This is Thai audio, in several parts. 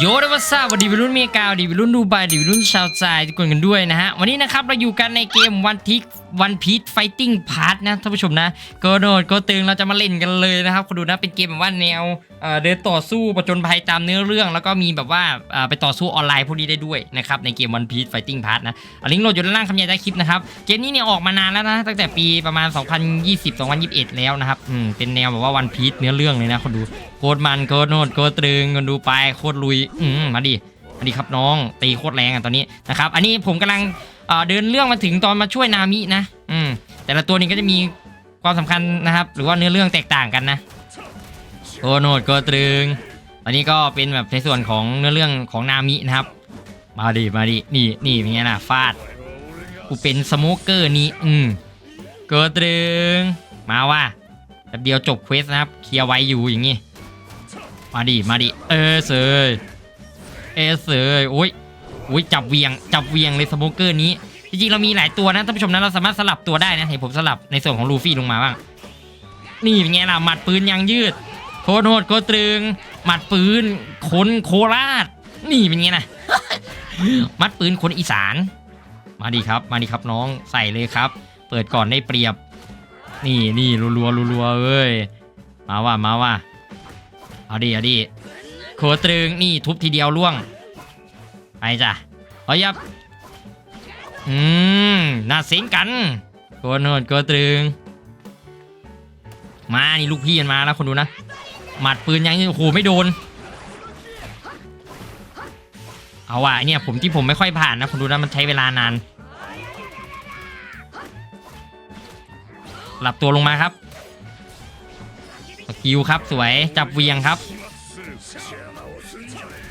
โยดวัสซาสวัสดีวัยรุ่นเมกาสวัสดีวัยรุ่นดูไบสวัสดีวัยรุ่นชาวใจทุกคนกันด้วยนะฮะ วันนี้นะครับเราอยู่กันในเกมวันทิกวันพีทไฟติ้งพาร์ทนะท่านผู้ชมนะก็โดดก็ตึงเราจะมาเล่นกันเลยนะครับคุณดูนะเป็นเกมแบบว่าแนวเอ่อเดินต่อสู้ประจนภัยตามเนื้อเรื่อง แล้วก็มีแบบว่าเอ่อไปต่อสู้ออนไลน์พวกนี้ได้ด้วยนะครับในเกมวันพีทไฟติ้งพาร์ทนะลิงก์โหลดอยู่ด้านล่างคำยายใต้คลิปนะครับเกมนี้เนี่ยออกมานานแล้วนะตั้งแต่ปีประมาณ 2020-2021 แล้วนะครับเป็นแนวแบบว่าวันพีทเนื้อเรื่องเลยนะคนดูโคตรมันโคตรโนดโคตรตึงกันดูไปโคตรลุยอืมมาดิมาดิครับน้องตีโคตรแรงอะตอนนี้นะครับอันนี้ผมกำลังเดินเรื่องมาถึงตอนมาช่วยนามินะอืมแต่ละตัวนี้ก็จะมีความสำคัญนะครับ หรือว่าเนื้อเรื่องแตกต่างกันนะโคตรโนดโคตรตรึงอันนี้ก็เป็นแบบในส่วนของเนื้อเรื่องของนามินะครับ มาดิมาดินี่นี่เป็นไงล่ะฟาดกูเป็นสโมเกอร์นี้อืมโคตรึงมาว่าแป๊บเดียวจบเควสนะครับ เคลียร์ไว้อยู่อย่างงี้ มาดิมาดิเออเสย เออเสยโอ้ยโอ้ยจับเวียงจับเวียงเลยสโมเกอร์นี้ จริงๆเรามีหลายตัวนะท่านผู้ชมนะเราสามารถสลับตัวได้นะเห็นผมสลับในส่วนของลูฟี่ลงมาบ้างนี่เป็นไงล่ะหมัดปืนยางยืดโคตรโหดโคตรตรึงหมัดปืนคนโคราช นี่เป็นไงนะมัดปืนคนอีสาน มาดิครับ มาดิครับน้องใส่เลยครับ เปิดก่อนได้เปรียบ นี่นี่รัวๆรัวเอ้ยมาว่ามาว่าเอาดิเอาดิ โคตรึงนี่ทุบทีเดียวล่วงไปจ้ะเอายับอืมน่าสียงกันโกโนดโกตรึง มานี่ลูกพี่มันมาแล้วคนดูนะหมัดปืนยังโอ้โหไม่โดน เอาว่ะเนี่ยผมที่ผมไม่ค่อยผ่านนะคนดูนะมันใช้เวลานานหลับตัวลงมาครับสกิลครับสวยจับเวียงครับ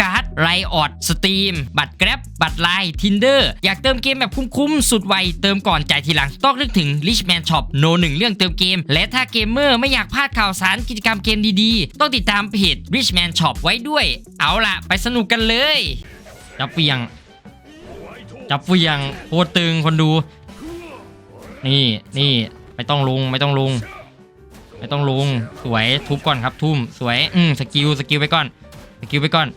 การ์ดไรออดสตรีมบัตรแกร็บบัตรไลน์ทินเดอร์อยากเติมเกมแบบคุ้มๆ สุดไว เติมก่อนจ่ายทีหลัง ต้องนึกถึง Richman Shop โนหนึ่งเรื่องเติมเกม และถ้าเกมเมอร์ไม่อยากพลาดข่าวสารกิจกรรมเกมดีๆ ต้องติดตามเพจ Richman Shop ไว้ด้วย เอาล่ะ ไปสนุกกันเลยจับเฟียงจับเฟียงโคตรตึงคนดู นี่นี่ไม่ต้องลงไม่ต้องลงไม่ต้องลงสวยทุบก่อนครับทุ่มสวยอืมสกิลสกิลไปก่อนสกิลไปก่อน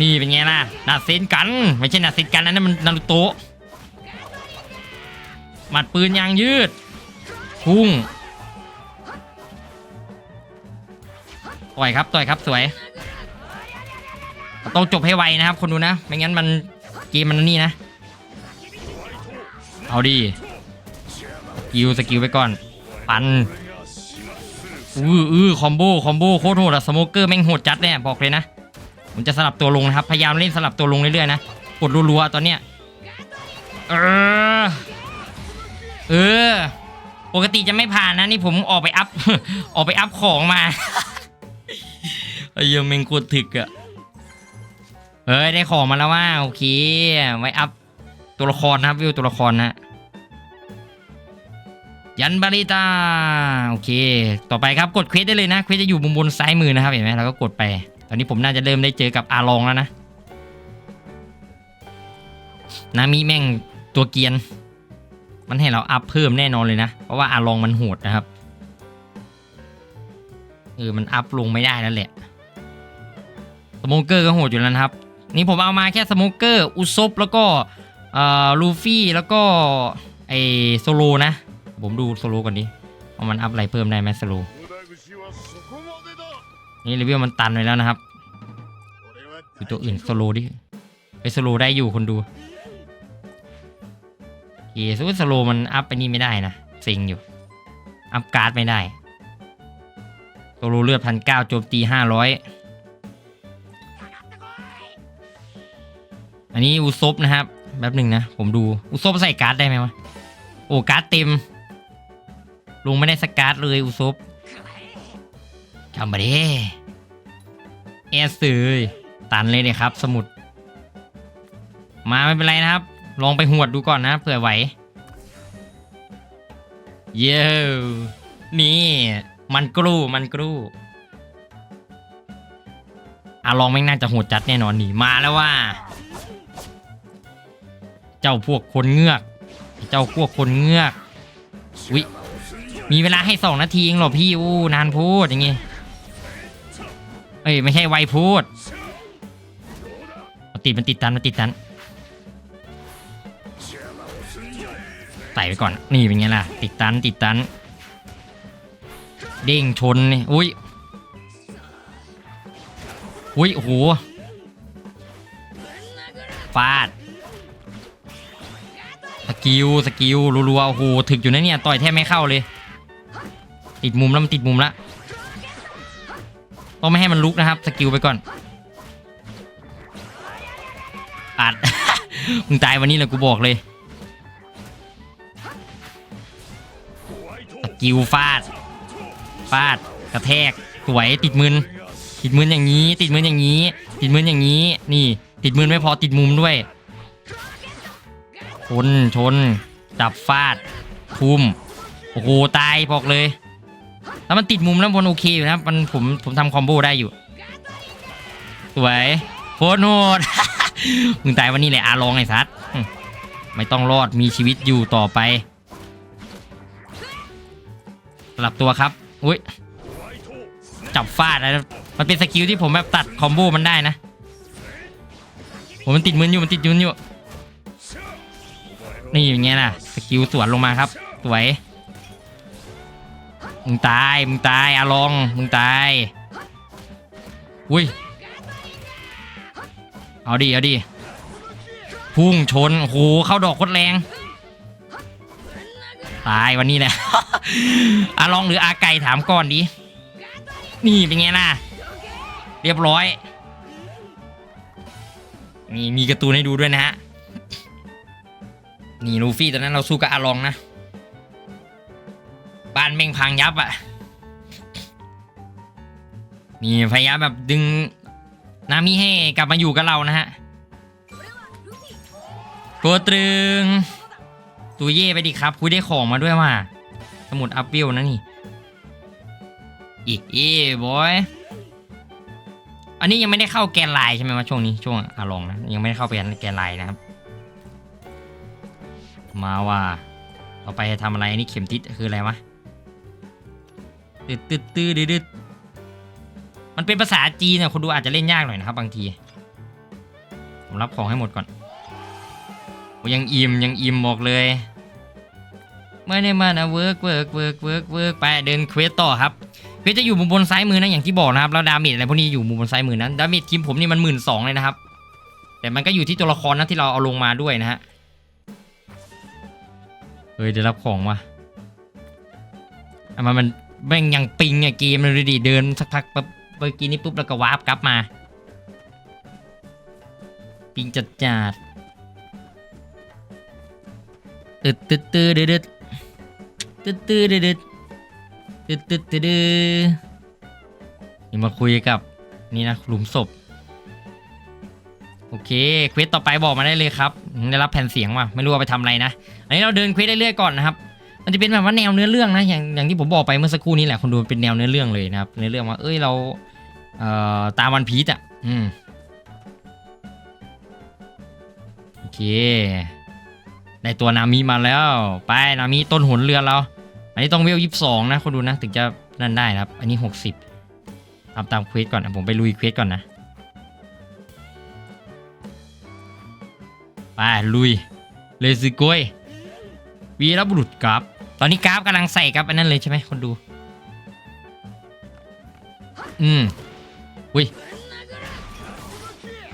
นี่เป็นไงล่ะนาเซนกัน ไม่ใช่นาเซนกันนะนั่นมันนารูโตะหมัดปืนยางยืดพุ่งต่อยครับต่อยครับสวยต้องจบให้ไวนะครับคนดูนะ ไม่งั้นมันเกมมันนี่นะ เอาดีสกิลสกิลไปก่อนปันอืออือคอมโบคอมโบโคตรโหดอะสโมเกอร์แม่งโหดจัดเนี่ยบอกเลยนะ ผมจะสลับตัวลงนะครับ พยายามเล่นสลับตัวลงเรื่อยๆนะ กดรัวๆตอนเนี้ย เออ เออ ปกติจะไม่ผ่านนะนี่ผมออกไปอัพ ออกไปอัพของมาไอ้เยังเมงโคตรถึกอะเอ้ยได้ของมาแล้วว่าโอเค ไว้อัพตัวละครนะครับวิวตัวละครนะ ยันบาริตาโอเค ต่อไปครับกดเควสได้เลยนะเควสจะอยู่มุมบนซ้ายมือนะครับเห็นไหมเราก็กดไป ตอนนี้ผมน่าจะเริ่มได้เจอกับอาลองแล้วนะ นามิแม่งตัวเกียน มันให้เราอัพเพิ่มแน่นอนเลยนะ เพราะว่าอาลองมันโหดนะครับ เออ มันอัพลงไม่ได้แล้วแหละ สโมเกอร์ก็โหดอยู่แล้วนะครับ นี่ผมเอามาแค่สโมเกอร์ อุซบแล้วก็เอ่อลูฟี่แล้วก็ไอโซโลนะ ผมดูโซโลก่อนดิว่ามันอัพอะไรเพิ่มได้ไหมโซโล นี่รีวิวมันตันไปแล้วนะครับดูตัวอื่นโซโลดิไปโซโลได้อยู่คนดูโอเคสโลมันอัพไปนี่ไม่ได้นะเซ็งอยู่ อัพการ์ดไม่ได้โซโลเลือดพันเก้าโจมตีห้าร้อยอันนี้อุซบนะครับแป๊บหนึ่งนะ ผมดูอุซบใส่การ์ดได้ไหมวะโอ้การ์ดเต็มลงไม่ได้สกการ์ดเลยอุซบ ทำมาดิอสเลยตันเลยเนี่ยครับ สมุด มาไม่เป็นไรนะครับ ลองไปหวดดูก่อนนะเผื่อไหว เย้นี่มันกรูมันกรูอะลองไม่น่าจะโหดจัดแน่นอนหนีมาแล้วว่า เจ้าพวกคนเงือก เจ้าพวกคนเงือกวิมีเวลาให้สองนาทีเองเหรอพี่อู้นานพูดอย่างงี้ เอ้ยไม่ใช่ไวพูดมันติดมันติดตันมันติดตันใส่ไปก่อนนี่เป็นไงล่ะ ติดตันติดตันเด้งชนนี่อุ้ยอุ้ยโอ้โหฟาดสกิลสกิลรัวๆโอ้โหถึกอยู่นะเนี่ยต่อยแทบไม่เข้าเลย ติดมุมแล้วมันติดมุมแล้ว ต้องไม่ให้มันลุกนะครับ สกิลไปก่อนอัด มึงตายวันนี้เลยกูบอกเลย สกิลฟาด ฟาด กระแทก สวยติดมืนติดมืนอย่างนี้ ติดมืนอย่างนี้ ติดมืนอย่างนี้ นี่ ติดมืนไม่พอติดมุมด้วย ชน ชน จับฟาด ทุ่ม โอ้โห ตายบอกเลย แล้วมันติดมุมแล้วบนโอเคอยู่นะครับมันผมผมทำคอมโบได้อยู่สวยโคตรโหดมึงตายวันนี้แหละอาลองไอ้ซัดไม่ต้องรอดมีชีวิตอยู่ต่อไปสลับตัวครับอุ้ยจับฟาดนะมันเป็นสกิลที่ผมแบบตัดคอมโบมันได้นะผมมันติดมืออยู่มันติดมืออยู่นี่อย่างเงี้ยนะสกิลสวนลงมาครับสวย มึงตาย มึงตายอาลอง มึงตาย อุ้ย เอาดิ เอาดิ พุ่งชน โอ้โห เข้าดอกโคตรแรง ตายวันนี้แหละ อาลองหรืออาไก่ถามก่อนดิ นี่เป็นไงล่ะ เรียบร้อยมีมีการ์ตูนให้ดูด้วยนะฮะ นี่ลูฟี่ตอนนั้นเราสู้กับอาลองนะ บ้านแม่งพังยับอะ่ะนี่พยายามแบบดึงนามิให้กลับมาอยู่กับเรานะฮะตัวตรึงตัวเย่ไปดิครับคุยได้ของมาด้วยว่า สมุดอัพวิวนะนี่อีเอ้บอยอันนี้ยังไม่ได้เข้าแกนไลน์ใช่ไหมว่าช่วงนี้ช่วงอาลองนะยังไม่ได้เข้าไปแกนไลน์นะครับ มาว่าต่อไปจะทำอะไรนี่เข็มทิศคืออะไรวะ ตืดตืดตืดดืดดืดมันเป็นภาษาจีนเนี่ยคนดูอาจจะเล่นยากหน่อยนะครับบางที ผมรับของให้หมดก่อนโอ้ยังอิ่มยังอิ่มบอกเลยไม่ได้มานะเวิร์กเวิร์กเวิร์กเวิร์กเวิร์กไปเดินเควสต่อครับเควสจะอยู่มุมบนซ้ายมือนะอย่างที่บอกนะครับแล้วดาเมจอะไรพวกนี้อยู่มุมบนซ้ายมือนะดาเมจทีมผมนี่มันหมื่นสองเลยนะครับ แต่มันก็อยู่ที่ตัวละครนะที่เราเอาลงมาด้วยนะฮะเฮ้ยได้รับของวะอะมันมัน แม่งยังปิงไงเกมเลยดีเดินสักพักปั๊บเมื่อกี้นี้ปุ๊บแล้วก็วาร์ปกลับมา ปิงจัดจัดตึดตึดตึดเด็ดตึดตึดเด็ดตึดตึดตึดเดี๋มาคุยกับนี่นะหลุมศพโอเคเควสต่อไปบอกมาได้เลยครับได้รับแผ่นเสียงมาไม่รู้เอาไปทำอะไรนะ อันนี้เราเดินเควสเรื่อยๆก่อนนะครับ มันจะเป็นแบบว่าแนวเนื้อเรื่องนะอย่างอย่างที่ผมบอกไปเมื่อสักครู่นี้แหละคนดูเป็นแนวเนื้อเรื่องเลยนะครับเนื้อเรื่องว่าเอ้ยเราเอ่อตามวันพีชอะอืมโอเคได้ตัวนามิมาแล้ว ไปนามิต้นหนเรือเราอันนี้ต้องเวลยี่สิบสองนะคนดูนะถึงจะนั่นได้ครับ อันนี้หกสิบทำตามเควสก่อน ผมไปลุยเควสก่อนนะ ไปลุยเลซิโกยวีรบุรุษกราฟ ตอนนี้กราฟกำลังใส่กราฟอันนั้นเลยใช่ไหมคนดู อืม อุ้ย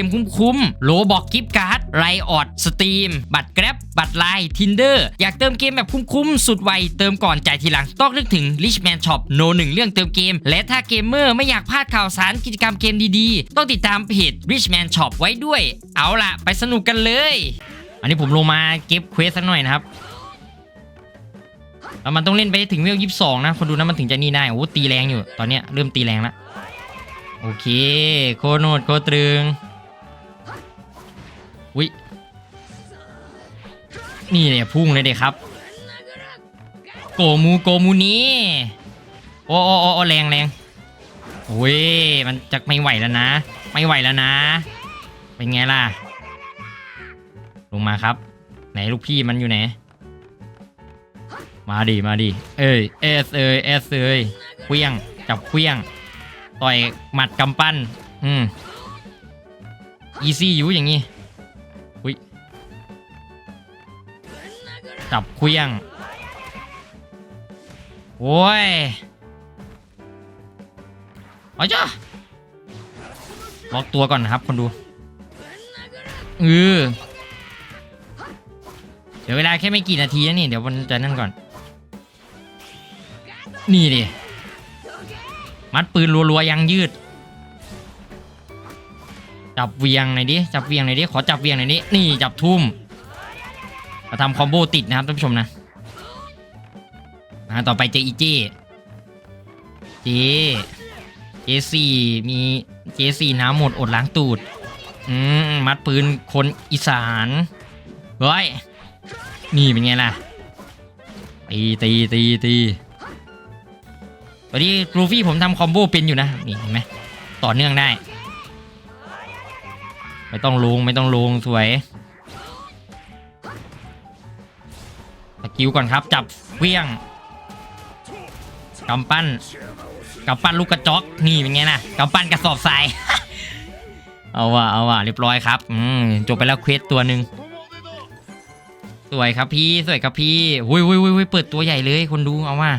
มมคุ้มๆโลบอกกิฟต์การ์ดไรออดสตรีม บัตรแกร็บบัตรไลน์ทินเดอร์อยากเติมเกมแบบคุ้มๆสุดไวเติมก่อนจ่ายทีหลังต้องนึกถึง Richman Shop โนหนึ่งเรื่องเติมเกม และถ้าเกมเมอร์ไม่อยากพลาดข่าวสารกิจกรรมเกมดีๆ ต้องติดตามเพจ Richman Shop ไว้ด้วย เอาล่ะ ไปสนุกกันเลย อันนี้ผมลงมาเก็บเควสสักหน่อยนะครับแล้วมันต้องเล่นไปถึงเวลยี่สิบสองนะคนดูนะมันถึงจะนี่ได้โอ้ตีแรงอยู่ ตอนเนี้ยเริ่มตีแรงแล้วโอเค โคโนดโคตรึง วินี่เนี่ยพุ่งเลยเด็กครับ โกมูโกมูนี้โอ้โอ้โอ้โอแรงแรงโอ้ยมันจะไม่ไหวแล้วนะ ไม่ไหวแล้วนะ เป็นไงล่ะ ลงมาครับ ไหนลูกพี่มันอยู่ไหน มาดิมาดิเอ้ยเอสเอ้ยเอสเอ้ยเคลี้ยงจับเคลี้ยง ต่อยหมัดกำปั้น อืมอีซี่อยู่อย่างงี้ จับเคลี้ยง โอ้ยเอาจ้ะล็อกตัวก่อนนะครับคนดูเออเดี๋ยวเวลาแค่ไม่กี่นาทีนะนี่เดี๋ยวมันจะนั่นก่อน นี่ดิ มัดปืนรัวๆยังยืด จับเวียงหน่อยดิ จับเวียงหน่อยดิ ขอจับเวียงหน่อยดิ นี่จับทุ่ม มาทำคอมโบติดนะครับท่านผู้ชมนะอ่าต่อไปเจอีเจเจเจสี่มีเจสี่น้ำหมดอดล้างตูดอืมมัดปืนคนอีสานเฮ้ยนี่เป็นไงล่ะตีตีตีตีตอนนี้ลูฟี่ผมทำคอมโบเป็นอยู่นะนี่เห็นไหมต่อเนื่องได้ ไม่ต้องลงไม่ต้องลงสวย กิลก่อนครับ จับเฟี้ยงกำปั้นกำปั้นลูกกระจอกนี่เป็นไงนะกำปั้นกระสอบทรายเอาว่ะเอาว่ะเรียบร้อยครับอืมจบไปแล้วเควสตัวหนึ่งสวยครับพี่สวยครับพี่หุยหุยหุยหุยเปิดตัวใหญ่เลยคนดูเอาว่า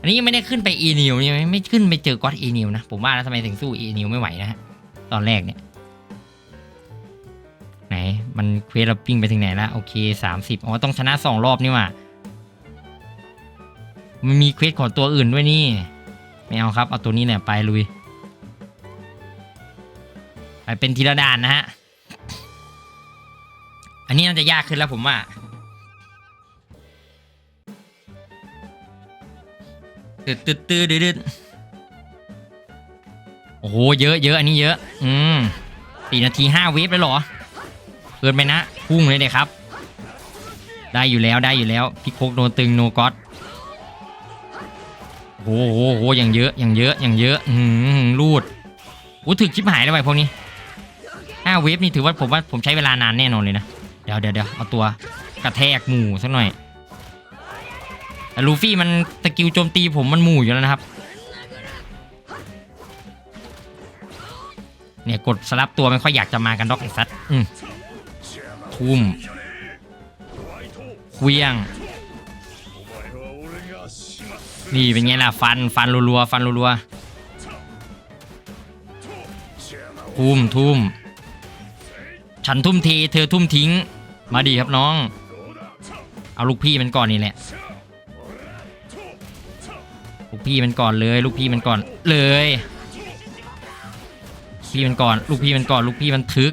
อันนี้ยังไม่ได้ขึ้นไปอีนิวยังไม่ไม่ขึ้นไปเจอก็อดอีนิวนะ ผมว่าแล้วทำไมถึงสู้อีนิวไม่ไหวนะฮะตอนแรกเนี่ย ไหน มันเควสเราปิ้งไปถึงไหนแล้วโอเคสามสิบอ๋อ ต้องชนะสองรอบนี่ว่ามันมีเควสของตัวอื่นด้วยนี่ ไม่เอาครับ เอาตัวนี้เนี่ยไปลุย ไปเป็นทีละด่านนะฮะ อันนี้น่าจะยากขึ้นแล้วผมว่าตืดตืดตืดตืดโอ้โห เยอะเยอะอันนี้เยอะ อืมสี่นาทีห้าเวฟเลยเหรอ กินไปนะพุ่งเลยเด็ครับ ได้อยู่แล้วได้อยู่แล้วพี่โคกโดนตึงโนก็อตโอ้โหโหอย่างเยอะอย่างเยอะอย่างเยอะอืมรูดอู้ถึกชิบหายเลยไปพวกนี้ห้าเวฟนี่ถือว่าผมว่าผมใช้เวลานานแน่นอนเลยนะ เดี๋ยวเดี๋ยวเดี๋ยวเอาตัวกระแทกหมู่สักหน่อยแต่ลูฟี่มันสกิลโจมตีผมมันหมู่อยู่แล้วนะครับ เนี่ยกดสลับตัวไม่ค่อยอยากจะมากันดอกไอ้สัตว์อืม ทุ่มเควียง นี่เป็นไงล่ะ ฟันฟันรัวๆฟันรัวๆทุ่มทุ่มฉันทุ่มเทเธอทุ่มทิ้ง มาดีครับน้อง เอาลูกพี่มันก่อนนี่แหละ ลูกพี่มันก่อนเลย ลูกพี่มันก่อนเลย พี่มันก่อน ลูกพี่มันก่อน ลูกพี่มันทึก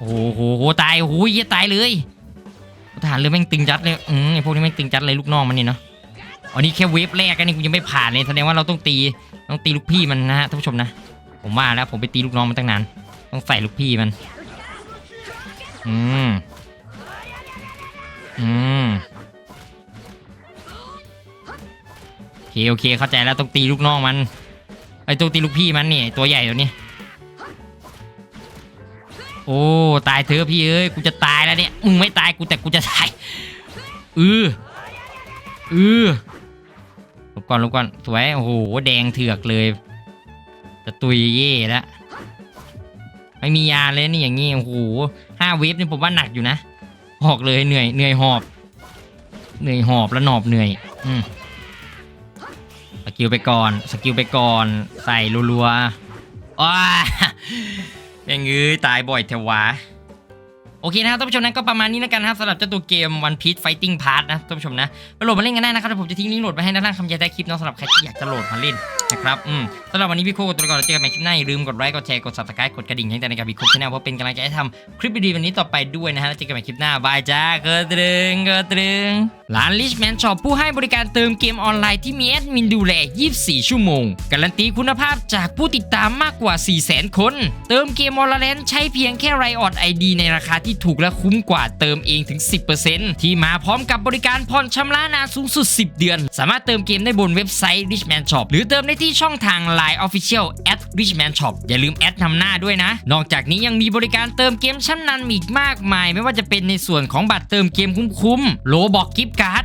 โอ้โหตายโอ้โหเหี้ยตายเลยทหารเรือแม่งตึงจัดเลยอืมไอพวกนี้แม่งตึงจัดเลยลูกน้องมันนี่เนาะอันนี้แค่เวฟแรกกันนี่กูยังไม่ผ่านเลยแสดงว่าเราต้องตีต้องตีลูกพี่มันนะฮะท่านผู้ชมนะ ผมว่าแล้วผมไปตีลูกน้องมันตั้งนานต้องใส่ลูกพี่มันอืมอืมโอเคโอเคเข้าใจแล้วต้องตีลูกน้องมันไอตัวตีลูกพี่มันนี่ตัวใหญ่ตัวนี้ อ้ ตายเถอะพี่เอ้ย กูจะตายแล้วเนี่ย มึงไม่ตายกูแต่กูจะตายเออเออลบก่อนลบก่อน สวย โอ้โห แดงเถือกเลยจะตุยเย่แล้วไม่มียาเลยนี่อย่างงี้ โอ้โหห้าเวฟนี่ผมว่าหนักอยู่นะ หอกเลยเหนื่อย เหนื่อยหอบ เหนื่อยหอบแล้วหนอบเหนื่อย อืมสกิลไปก่อน สกิลไปก่อน ใส่รัวๆอ้า ยังเอ้ยตายบ่อยเทวะ โอเคนะครับท่านผู้ชมนั้นก็ประมาณนี้แล้วกันนะครับสำหรับเจ้าตัวเกม One Piece Fighting Part นะท่านผู้ชมนะไปโหลดมาเล่นกันได้นะครับเดี๋ยวผมจะทิ้งลิงก์โหลดไว้ให้ด้านล่างคำยายใต้คลิปเนาะสำหรับใครที่อยากจะโหลดมาเล่นนะครับอืมสำหรับวันนี้พี่โคกดตัวก่อนแล้วเจอกันใหม่คลิปหน้าอย่าลืมกดไลค์กดแชร์กด subscribe กดกระดิ่งให้แต่ในการบีคุกชแนลเพื่อเป็นกำลังใจให้ทำคลิปดีๆวันนี้ต่อไปด้วยนะฮะแล้วเจอกันใหม่คลิปหน้าบายจ้าเกิดตรึงเกิดตรึงร้าน Richman Shop ผู้ให้บริการเติมเกมออนไลน์ที่มีแอดมินดูแล 24 ชั่วโมง การันตีคุณภาพจากผู้ติดตามมากกว่า 400,000 คน เติมเกมออนไลน์ใช้เพียงแค่ไรออดไอดีในราคาที่ที่ถูกและคุ้มกว่าเติมเองถึง 10%ที่มาพร้อมกับบริการผ่อนชำระนานสูงสุด 10 เดือน สามารถเติมเกมได้บนเว็บไซต์ Richman Shop หรือเติมได้ที่ช่องทาง Line Official at Richman Shop อย่าลืมแอดนำหน้าด้วยนะ นอกจากนี้ยังมีบริการเติมเกมชั้นนำอีกมากมาย ไม่ว่าจะเป็นในส่วนของบัตรเติมเกมคุ้มๆโลบอกกิฟต์การ์ด